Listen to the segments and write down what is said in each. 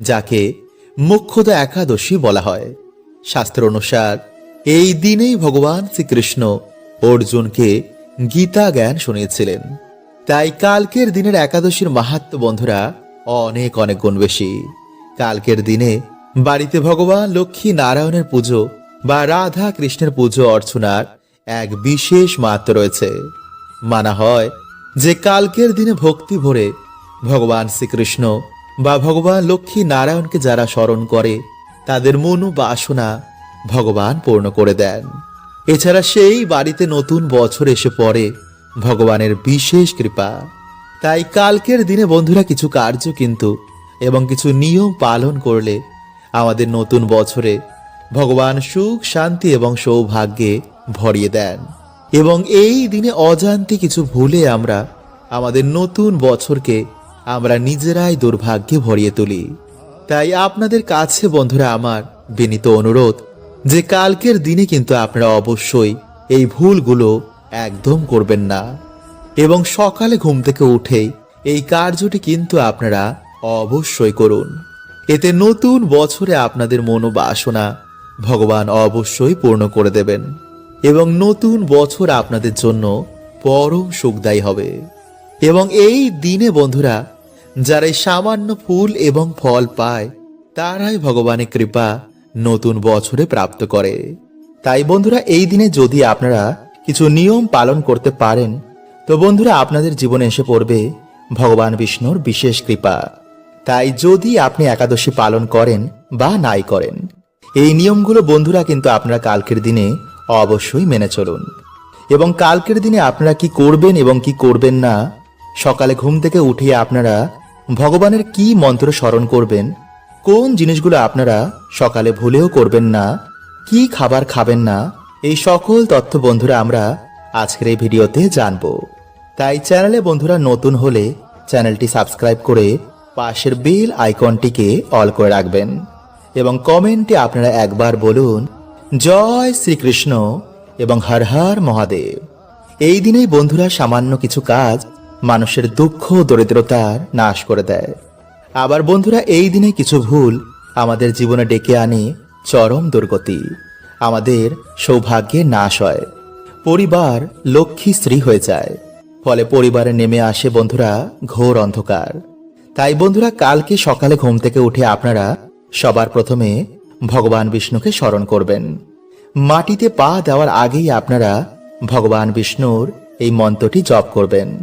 যাকে মুখ্যত একাদশী বলা হয়। শাস্ত্র অনুসার, এই দিনেই ভগবান শ্রীকৃষ্ণ অর্জুনকে গীতা জ্ঞান শুনিয়েছিলেন। তাই কালকের দিনের একাদশীর মাহাত্ম বন্ধুরা অনেক অনেক গুণ বেশি। কালকের দিনে বাড়িতে ভগবান লক্ষ্মী নারায়ণের পুজো বা রাধা কৃষ্ণের পুজো অর্চনার এক বিশেষ মাহাত্ম রয়েছে। মানা হয় যে কালকের দিনে ভক্তি ভরে ভগবান শ্রীকৃষ্ণ বা ভগবান লক্ষ্মী নারায়ণকে যারা স্মরণ করে, তাদের মনো বাসনা ভগবান পূর্ণ করে দেন। এছাড়া সেই বাড়িতে নতুন বছর এসে পড়ে, ভগবানের বিশেষ কৃপা। তাই কালকের দিনে বন্ধুরা কিছু কার্য কিন্তু এবং কিছু নিয়ম পালন করলে আমাদের নতুন বছরে ভগবান সুখ, শান্তি এবং সৌভাগ্যে ভরিয়ে দেন। এবং এই দিনে অজান্তে কিছু ভুলে আমরা আমাদের নতুন বছরকে আমরা নিজেরাই দুর্ভাগ্যে ভরিয়ে তুলি। তাই আপনাদের কাছে, বন্ধুরা আমার, বিনীত অনুরোধ যে কালকের দিনে কিন্তু আপনারা অবশ্যই এই ভুলগুলো একদম করবেন না। এবং সকালে ঘুম থেকে উঠেই এই কার্যটি কিন্তু আপনারা অবশ্যই করুন। এতে নতুন বছরে আপনাদের মনোবাসনা ভগবান অবশ্যই পূর্ণ করে দেবেন এবং নতুন বছর আপনাদের জন্য পরম সুখদায়ী হবে। এবং এই দিনে, বন্ধুরা যারা সামান্য ফুল এবং ফল পায়, তারাই ভগবানের কৃপা নতুন বছরে প্রাপ্ত করে। তাই বন্ধুরা, এই দিনে যদি আপনারা কিছু নিয়ম পালন করতে পারেন, তো বন্ধুরা আপনাদের জীবনে এসে পড়বে ভগবান বিষ্ণুর বিশেষ কৃপা। তাই যদি আপনি একাদশী পালন করেন বা নাই করেন, এই নিয়মগুলো বন্ধুরা কিন্তু আপনারা কালকের দিনে অবশ্যই মেনে চলুন। এবং কালকের দিনে আপনারা কি করবেন এবং কি করবেন না, সকালে ঘুম থেকে উঠে আপনারা ভগবানের কি মন্ত্র স্মরণ করবেন? কোন জিনিসগুলো আপনারা সকালে ভুলেও করবেন না? কি খাবার খাবেন না? এই সকল তথ্য বন্ধুরা আমরা আজকের এই ভিডিওতে জানব। তাই চ্যানেলে বন্ধুরা নতুন হলে চ্যানেলটি সাবস্ক্রাইব করে পাশের বেল আইকনটিকে অল করে রাখবেন। এবং কমেন্টে আপনারা একবার বলুন, জয় শ্রীকৃষ্ণ এবং হর হর মহাদেব। এই দিনেই বন্ধুরা সামান্য কিছু কাজ মানুষের দুঃখ দরিদ্রতার নাশ করে দেয়। আবার বন্ধুরা, এই দিনে কিছু ভুল আমাদের জীবনে ডেকে আনে চরম দুর্গতি। আমাদের সৌভাগ্যে নাশ হয়। পরিবার লক্ষ্মী স্ত্রী হয়ে যায়। ফলে পরিবারে নেমে আসে বন্ধুরা ঘোর অন্ধকার। তাই বন্ধুরা, কালকে সকালে ঘুম থেকে উঠে আপনারা সবার প্রথমে ভগবান বিষ্ণুকে স্মরণ করবেন। মাটিতে পা দেওয়ার আগেই আপনারা ভগবান বিষ্ণুর এই মন্ত্রটি জপ করবেন।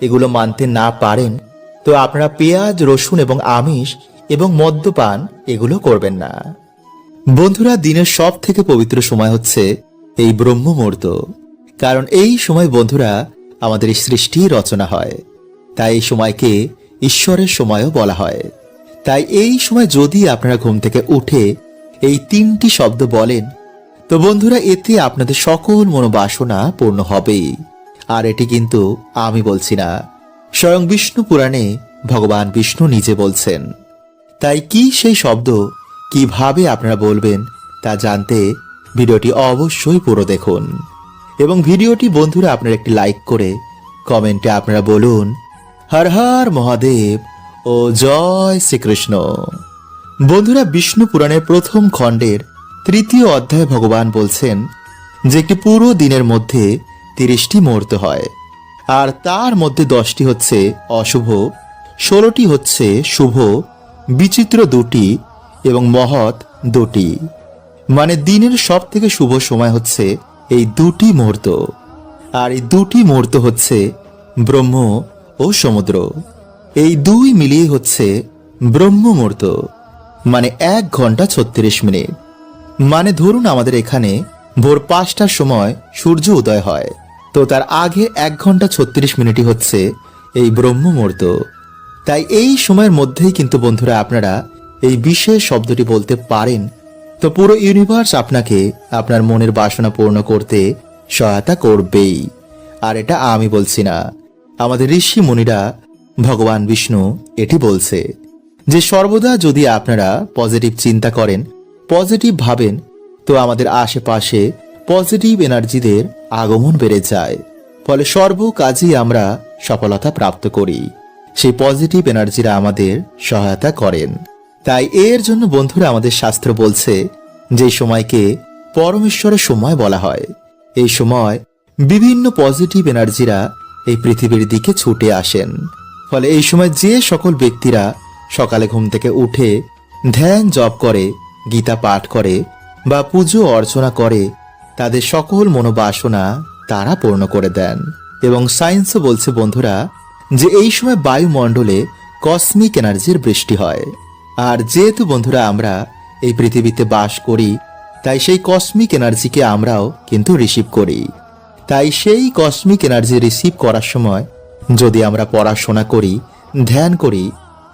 এগুলো মানতে না পারেন, তো আপনারা পেঁয়াজ, রসুন এবং আমিষ এবং মদ্যপান এগুলো করবেন না। বন্ধুরা, দিনের সব থেকে পবিত্র সময় হচ্ছে এই ব্রহ্ম মুহূর্ত কারণ এই সময় বন্ধুরা আমাদের সৃষ্টি রচনা হয়। তাই এই সময়কে ঈশ্বরের সময়ও বলা হয়। তাই এই সময় যদি আপনারা ঘুম থেকে উঠে এই তিনটি শব্দ বলেন, তো বন্ধুরা, এতে আপনাদের সকল মনোবাসনা পূর্ণ হবেই। আর এটি কিন্তু আমি বলছি না। স্বয়ং বিষ্ণু পুরাণে ভগবান বিষ্ণু নিজে বলছেন, তাই কি সেই শব্দ? কীভাবে আপনারা বলবেন তা জানতে ভিডিওটি অবশ্যই পুরো দেখুন। এবং ভিডিওটি বন্ধুরা আপনারা একটি লাইক করে কমেন্টে আপনারা বলুন, হর হর মহাদেব ও জয় শ্রীকৃষ্ণ। বন্ধুরা, বিষ্ণু পুরাণের প্রথম খণ্ডের তৃতীয় অধ্যায়ে ভগবান বলছেন যে, একটি পুরো দিনের মধ্যে তিরিশটি মুহূর্ত হয়। আর তার মধ্যে দশটি হচ্ছে অশুভ, ষোলোটি হচ্ছে শুভ, বিচিত্র দুটি এবং মহৎ দুটি। মানে দিনের সব থেকে শুভ সময় হচ্ছে এই দুটি মুহূর্ত। আর এই দুটি মুহূর্ত হচ্ছে ব্রহ্ম ও সমুদ্র। এই দুই মিলিয়ে হচ্ছে ব্রহ্ম মুহূর্ত। মানে এক ঘণ্টা ছত্রিশ মিনিট। মানে ধরুন আমাদের এখানে ভোর পাঁচটার সময় সূর্য উদয় হয়। তো তার আগে এক ঘণ্টা ছত্রিশ মিনিটই হচ্ছে এই ব্রহ্ম মুহূর্ত তাই এই সময়ের মধ্যেই কিন্তু বন্ধুরা আপনারা এই বিশেষ শব্দটি বলতে পারেন। তো পুরো ইউনিভার্স আপনাকে আপনার মনের বাসনা পূর্ণ করতে সহায়তা করবেই। আর এটা আমি বলছি না। আমাদের ঋষি মুনিরা, ভগবান বিষ্ণু এটি বলছে যে, সর্বদা যদি আপনারা পজিটিভ চিন্তা করেন পজিটিভ ভাবেন, তো আমাদের আশেপাশে পজিটিভ এনার্জিদের আগমন বেড়ে যায়। ফলে সর্ব কাজেই আমরা সফলতা প্রাপ্ত করি। সেই পজিটিভ এনার্জিরা আমাদের সহায়তা করেন। তাই এর জন্য বন্ধুরা আমাদের শাস্ত্র বলছে যে সময়কে পরমেশ্বরের সময় বলা হয়। এই সময় বিভিন্ন পজিটিভ এনার্জিরা এই পৃথিবীর দিকে ছুটে আসেন। ফলে এই সময় যে সকল ব্যক্তিরা সকালে ঘুম থেকে উঠে ধ্যান জপ করে, গীতা পাঠ করে বা পুজো অর্চনা করে তাদের সকল মনোবাসনা তারা পূর্ণ করে দেন। এবং সায়েন্সও বলছে, বন্ধুরা, যে এই সময় বায়ুমণ্ডলে কসমিক এনার্জির বৃষ্টি হয়। আর যেহেতু, বন্ধুরা, আমরা এই পৃথিবীতে বাস করি, তাই সেই কসমিক এনার্জিকে আমরাও কিন্তু রিসিভ করি। তাই সেই কসমিক এনার্জি রিসিভ করার সময় যদি আমরা পড়াশোনা করি, ধ্যান করি,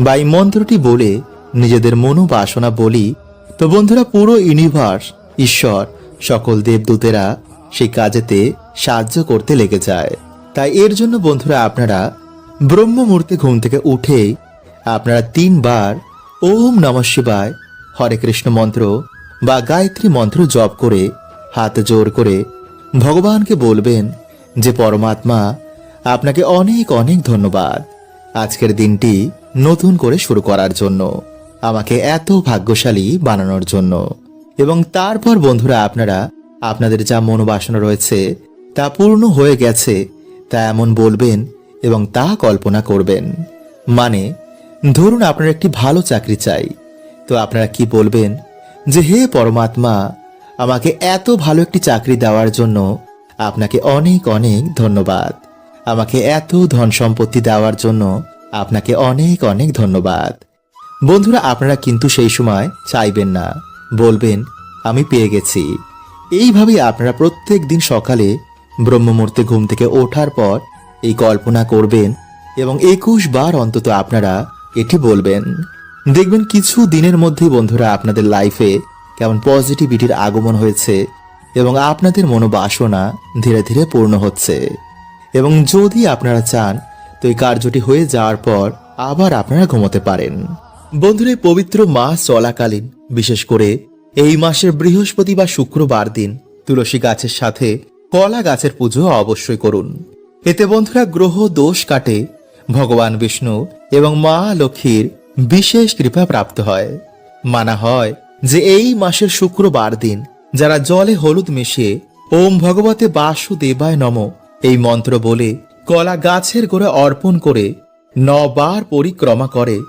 বা এই মন্ত্রটি বলে নিজেদের মনোবাসনা বলি, তো বন্ধুরা, পুরো ইউনিভার্স ঈশ্বর সকল দেবদূতেরা সেই কাজেতে সাহায্য করতে লেগে যায়। তাই এর জন্য বন্ধুরা আপনারা ব্রহ্ম মুহূর্তে ঘুম থেকে উঠে আপনারা তিনবার ওম নম শিবায় হরে কৃষ্ণ মন্ত্র বা গায়ত্রী মন্ত্র জপ করে হাত জোর করে ভগবানকে বলবেন যে, পরমাত্মা, আপনাকে অনেক অনেক ধন্যবাদ। আজকের দিনটি নতুন করে শুরু করার জন্য, আমাকে এত ভাগ্যশালী বানানোর জন্য। এবং তারপর, বন্ধুরা, আপনারা, আপনাদের যা মনোবাসনা রয়েছে, তা পূর্ণ হয়ে গেছে, তা এমন বলবেন এবং তা কল্পনা করবেন। মানে ধরুন আপনার একটি ভালো চাকরি চাই। তো আপনারা কি বলবেন? যে, হে পরমাত্মা, আমাকে এত ভালো একটি চাকরি দেওয়ার জন্য আপনাকে অনেক অনেক ধন্যবাদ। আমাকে এত ধন সম্পত্তি দেওয়ার জন্য আপনাকে অনেক অনেক ধন্যবাদ। বন্ধুরা, আপনারা কিন্তু সেই সময় চাইবেন না। বলবেন, আমি পেয়ে গেছি। এইভাবেই আপনারা প্রত্যেক দিন সকালে ব্রহ্মমূর্তে ঘুম থেকে ওঠার পর এই কল্পনা করবেন এবং একুশ বার অন্তত আপনারা এটি বলবেন। দেখবেন কিছু দিনের মধ্যেই বন্ধুরা আপনাদের লাইফে কেমন পজিটিভিটির আগমন হয়েছে এবং আপনাদের মনোবাসনা ধীরে ধীরে পূর্ণ হচ্ছে। এবং যদি আপনারা চান তো এই কার্যটি হয়ে যাওয়ার পর আবার আপনারা ঘুমোতে পারেন। বন্ধুরা পবিত্র মাস চলাকালীন, বিশেষ করে এই মাসের বৃহস্পতি বা শুক্রবার দিন, তুলসী গাছের সাথে কলা গাছের পুজো অবশ্যই করুন। এতে বন্ধুরা গ্রহ দোষ কাটে, ভগবান বিষ্ণু এবং মা লক্ষ্মীর বিশেষ কৃপা প্রাপ্ত হয়। মানা হয় যে এই মাসের শুক্রবার দিন, যারা জলে হলুদ মিশিয়ে ওম ভগবতে বাসুদেবায় নম, এই মন্ত্র বলে কলা গাছের গোড়া অর্পণ করে নবার পরিক্রমা করে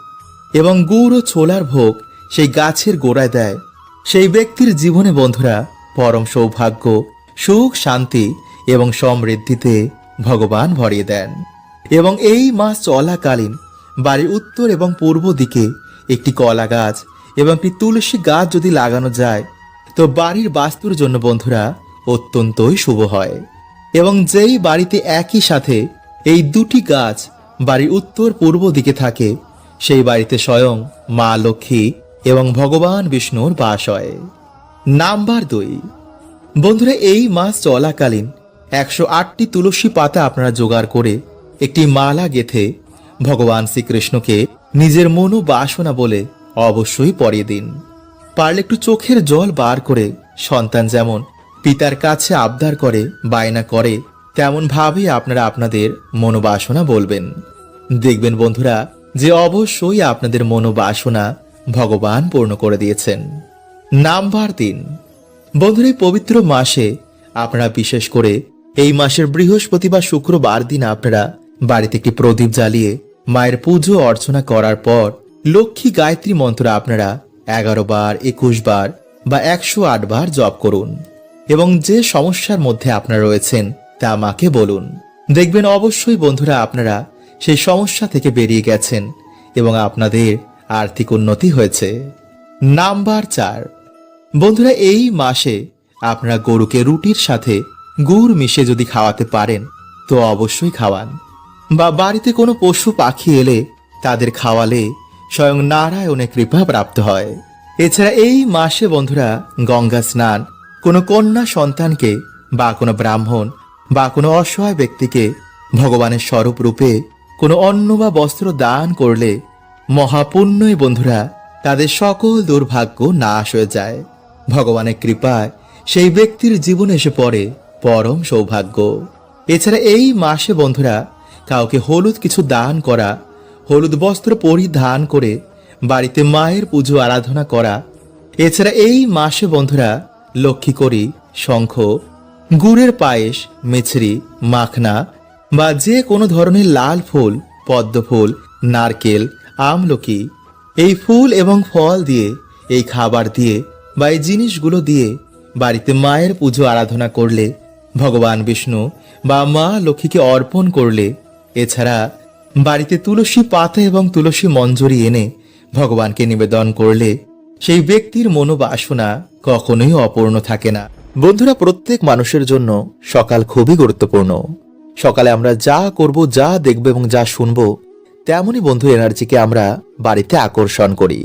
এবং গুড় ও ছোলার ভোগ সেই গাছের গোড়ায় দেয়। সেই ব্যক্তির জীবনে, বন্ধুরা, পরম সৌভাগ্য, সুখ, শান্তি এবং সমৃদ্ধিতে ভগবান ভরিয়ে দেন। এবং এই মাস চলাকালীন বাড়ির উত্তর এবং পূর্ব দিকে একটি কলা গাছ এবং একটি তুলসী গাছ যদি লাগানো যায়, তো বাড়ির বাস্তুর জন্য, বন্ধুরা, অত্যন্তই শুভ হয়। এবং যেই বাড়িতে একই সাথে এই দুটি গাছ বাড়ির উত্তর পূর্ব দিকে থাকে সেই বাড়িতে স্বয়ং মা লক্ষ্মী এবং ভগবান বিষ্ণুর বাস হয়। নাম্বার দুই। বন্ধুরা, এই মাস চলাকালীন একশো আটটি তুলসী পাতা আপনারা জোগাড় করে একটি মালা গেথে ভগবান শ্রীকৃষ্ণকে নিজের মনো বাসনা বলে অবশ্যই পরিয়ে দিন। পারলে একটু চোখের জল বার করে সন্তান যেমন পিতার কাছে আবদার করে, বায়না করে তেমন ভাবে আপনারা আপনাদের মনোবাসনা বলবেন। দেখবেন বন্ধুরা যে অবশ্যই আপনাদের মনোবাসনা ভগবান পূর্ণ করে দিয়েছেন। নাম্বার তিন। বন্ধুরা পবিত্র মাসে আপনারা বিশেষ করে এই মাসের বৃহস্পতি বা শুক্রবার দিন আপনারা বাড়িতে একটি প্রদীপ জ্বালিয়ে মায়ের পুজো অর্চনা করার পর লক্ষ্মী গায়ত্রী মন্ত্র আপনারা এগারো বার, একুশ বার বা একশো আট বার জপ করুন এবং যে সমস্যার মধ্যে আপনারা রয়েছেন তা মাকে বলুন। দেখবেন অবশ্যই বন্ধুরা আপনারা সেই সমস্যা থেকে বেরিয়ে গেছেন এবং আপনাদের আর্থিক উন্নতি হয়েছে। নাম্বার চার। বন্ধুরা, এই মাসে আপনারা গরুকে রুটির সাথে গুড় মিশে যদি খাওয়াতে পারেন, তো অবশ্যই খাওয়ান। বা বাড়িতে কোনো পশু পাখি এলে তাদের খাওয়ালে স্বয়ং নারায়ণের কৃপা প্রাপ্ত হয়। এছাড়া এই মাসে বন্ধুরা গঙ্গা স্নান কোনো কন্যা সন্তানকে বা কোনো ব্রাহ্মণ বা কোনো অসহায় ব্যক্তিকে ভগবানের স্বরূপ রূপে কোনো অন্ন বা বস্ত্র দান করলে মহাপুণ্যই বন্ধুরা তাদের সকল দুর্ভাগ্য নাশ হয়ে যায়। ভগবানের কৃপায় সেই ব্যক্তির জীবনে এসে পড়ে পরম সৌভাগ্য। এছাড়া এই মাসে বন্ধুরা কাউকে হলুদ কিছু দান করা, হলুদ বস্ত্র পরিধান করে বাড়িতে মায়ের পুজো আরাধনা করা, এছাড়া এই মাসে বন্ধুরা লক্ষ্মী করি শঙ্খ, গুড়ের পায়েস, মিছরি, মাখনা বা যে কোনো ধরনের লাল ফুল পদ্ম ফুল নারকেল, আমলকি, এই ফুল এবং ফল দিয়ে, এই খাবার দিয়ে বা এই জিনিসগুলো দিয়ে বাড়িতে মায়ের পুজো আরাধনা করলে, ভগবান বিষ্ণু বা মা লক্ষ্মীকে অর্পণ করলে, এছাড়া বাড়িতে তুলসী পাতা এবং তুলসী মঞ্জরি এনে ভগবানকে নিবেদন করলে সেই ব্যক্তির মনোবাসনা কখনোই অপূর্ণ থাকে না। বন্ধুরা, প্রত্যেক মানুষের জন্য সকাল খুবই গুরুত্বপূর্ণ। সকালে আমরা যা করব, যা দেখব এবং যা শুনব, তেমনই বন্ধু এনার্জিকে আমরা বাড়িতে আকর্ষণ করি।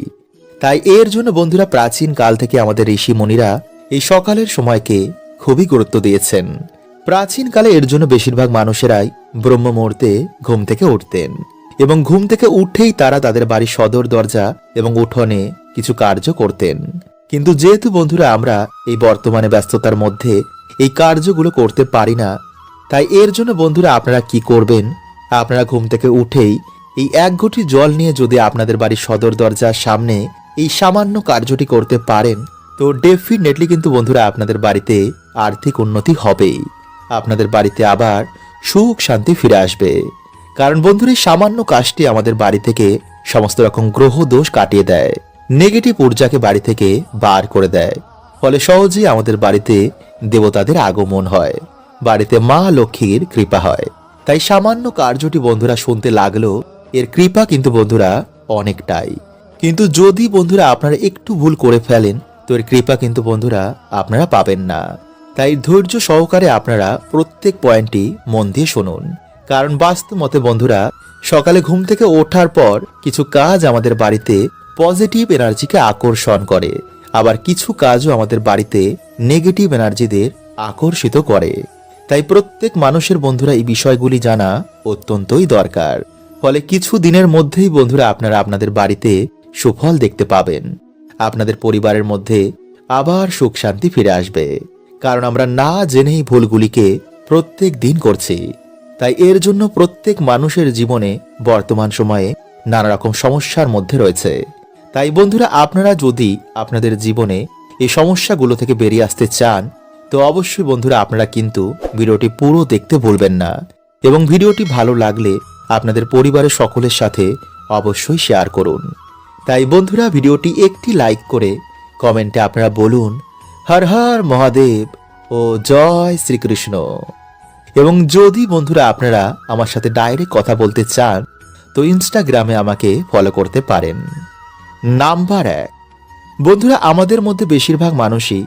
তাই এর জন্য বন্ধুরা প্রাচীন কাল থেকে আমাদের ঋষি মুনিরা এই সকালের সময়কে খুবই গুরুত্ব দিয়েছেন। প্রাচীন কালে এর জন্য বেশিরভাগ মানুষেরাই ব্রহ্ম মুহূর্তে ঘুম থেকে উঠতেন এবং ঘুম থেকে উঠেই তারা তাদের বাড়ির সদর দরজা এবং উঠোনে কিছু কার্য করতেন। কিন্তু যেহেতু বন্ধুরা আমরা এই বর্তমানে ব্যস্ততার মধ্যে এই কার্যগুলো করতে পারি না তাই এর জন্য বন্ধুরা আপনারা কি করবেন? আপনারা ঘুম থেকে উঠেই এই এক ঘটি জল নিয়ে যদি আপনাদের বাড়ির সদর দরজার সামনে এই সামান্য কার্যটি করতে পারেন, তো ডেফিনেটলি কিন্তু বন্ধুরা আপনাদের বাড়িতে আর্থিক উন্নতি হবেই। আপনাদের বাড়িতে আবার সুখ শান্তি ফিরে আসবে। কারণ বন্ধুরা, এই সামান্য কাজটি আমাদের বাড়ি থেকে সমস্ত রকম গ্রহ দোষ কাটিয়ে দেয়। নেগেটিভ ঊর্জাকে বাড়ি থেকে বার করে দেয়। ফলে সহজেই আমাদের বাড়িতে দেবতাদের আগমন হয়। বাড়িতে মা লক্ষ্মীর কৃপা হয়। তাই সামান্য কার্যটি বন্ধুরা শুনতে লাগল, এর কৃপা কিন্তু বন্ধুরা অনেকটাই। কিন্তু যদি বন্ধুরা আপনারা একটু ভুল করে ফেলেন, তো এর কৃপা কিন্তু বন্ধুরা আপনারা পাবেন না। তাই ধৈর্য সহকারে আপনারা প্রত্যেক পয়েন্টটি মন দিয়ে শুনুন। কারণ বাস্তব মতে বন্ধুরা, সকালে ঘুম থেকে ওঠার পর কিছু কাজ আমাদের বাড়িতে পজিটিভ এনার্জিকে আকর্ষণ করে। আবার কিছু কাজও আমাদের বাড়িতে নেগেটিভ এনার্জিদের আকর্ষিত করে। তাই প্রত্যেক মানুষের বন্ধুরা এই বিষয়গুলি জানা অত্যন্তই দরকার। ফলে কিছু দিনের মধ্যেই বন্ধুরা আপনারা আপনাদের বাড়িতে সুফল দেখতে পাবেন। আপনাদের পরিবারের মধ্যে আবার সুখ শান্তি ফিরে আসবে। কারণ আমরা না জেনেই ভুলগুলিকে প্রত্যেক দিন করছি। তাই এর জন্য প্রত্যেক মানুষের জীবনে বর্তমান সময়ে নানা রকম সমস্যার মধ্যে রয়েছে। তাই বন্ধুরা, আপনারা যদি আপনাদের জীবনে এই সমস্যাগুলো থেকে বেরিয়ে আসতে চান তো অবশ্যই বন্ধুরা আপনারা কিন্তু ভিডিওটি পুরো দেখতে ভুলবেন না এবং ভিডিওটি ভালো লাগলে আপনাদের পরিবারের সকলের সাথে অবশ্যই শেয়ার করুন। তাই বন্ধুরা ভিডিওটি একটি লাইক করে কমেন্টে আপনারা বলুন, হর হর মহাদেব ও জয় শ্রীকৃষ্ণ। এবং যদি বন্ধুরা আপনারা আমার সাথে ডাইরেক্ট কথা বলতে চান, তো ইনস্টাগ্রামে আমাকে ফলো করতে পারেন। নাম্বার এক। বন্ধুরা আমাদের মধ্যে বেশিরভাগ মানুষই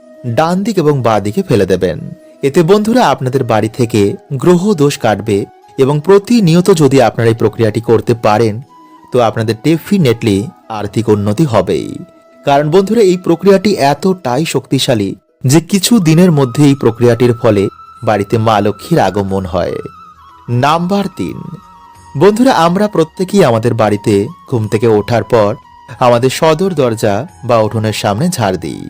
ডান দিক এবং বাঁ দিকে ফেলে দেবেন। এতে বন্ধুরা আপনাদের বাড়ি থেকে গ্রহ দোষ কাটবে এবং প্রতিনিয়ত যদি আপনারা এই প্রক্রিয়াটি করতে পারেন, তো আপনাদের ডেফিনেটলি আর্থিক উন্নতি হবেই। কারণ বন্ধুরা, এই প্রক্রিয়াটি এতটাই শক্তিশালী যে কিছু দিনের মধ্যে এই প্রক্রিয়াটির ফলে বাড়িতে মা লক্ষ্মীর আগমন হয়। নাম্বার তিন। বন্ধুরা, আমরা প্রত্যেকেই আমাদের বাড়িতে ঘুম থেকে ওঠার পর আমাদের সদর দরজা বা উঠোনের সামনে ঝাড় দিই।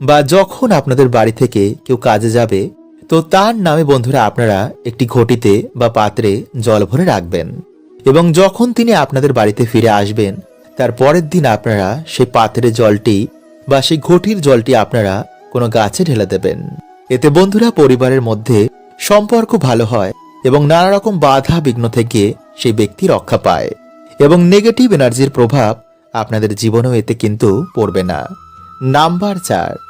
বা যখন আপনাদের বাড়ি থেকে কেউ কাজে যাবে, তো তার নামে বন্ধুরা আপনারা একটি ঘটিতে বা পাত্রে জল ভরে রাখবেন। এবং যখন তিনি আপনাদের বাড়িতে ফিরে আসবেন, তার পরের দিন আপনারা সেই পাত্রের জলটি বা সেই ঘটির জলটি আপনারা কোনো গাছে ঢেলে দেবেন। এতে বন্ধুরা পরিবারের মধ্যে সম্পর্ক ভালো হয় এবং নানা রকম বাধা বিঘ্ন থেকে সেই ব্যক্তি রক্ষা পায় এবং নেগেটিভ এনার্জির প্রভাব আপনাদের জীবনেও এতে কিন্তু পড়বে না। নাম্বার চার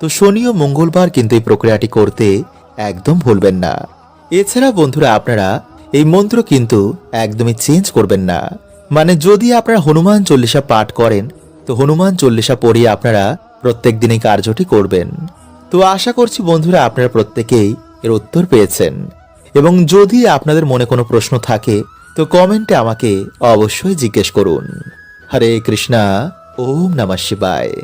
তো শনি ও মঙ্গলবার কিন্তু এই প্রক্রিয়াটি করতে একদম ভুলবেন না। এছাড়া বন্ধুরা আপনারা এই মন্ত্র কিন্তু একদমই চেঞ্জ করবেন না। মানে যদি আপনারা হনুমান চল্লিশা পাঠ করেন, তো হনুমান চল্লিশা পড়িয়ে আপনারা প্রত্যেক দিনই কার্যটি করবেন। তো আশা করছি বন্ধুরা আপনারা প্রত্যেকেই এর উত্তর পেয়েছেন। এবং যদি আপনাদের মনে কোনো প্রশ্ন থাকে, তো কমেন্টে আমাকে অবশ্যই জিজ্ঞেস করুন। হরে কৃষ্ণা, ওম নমঃ শিবায়।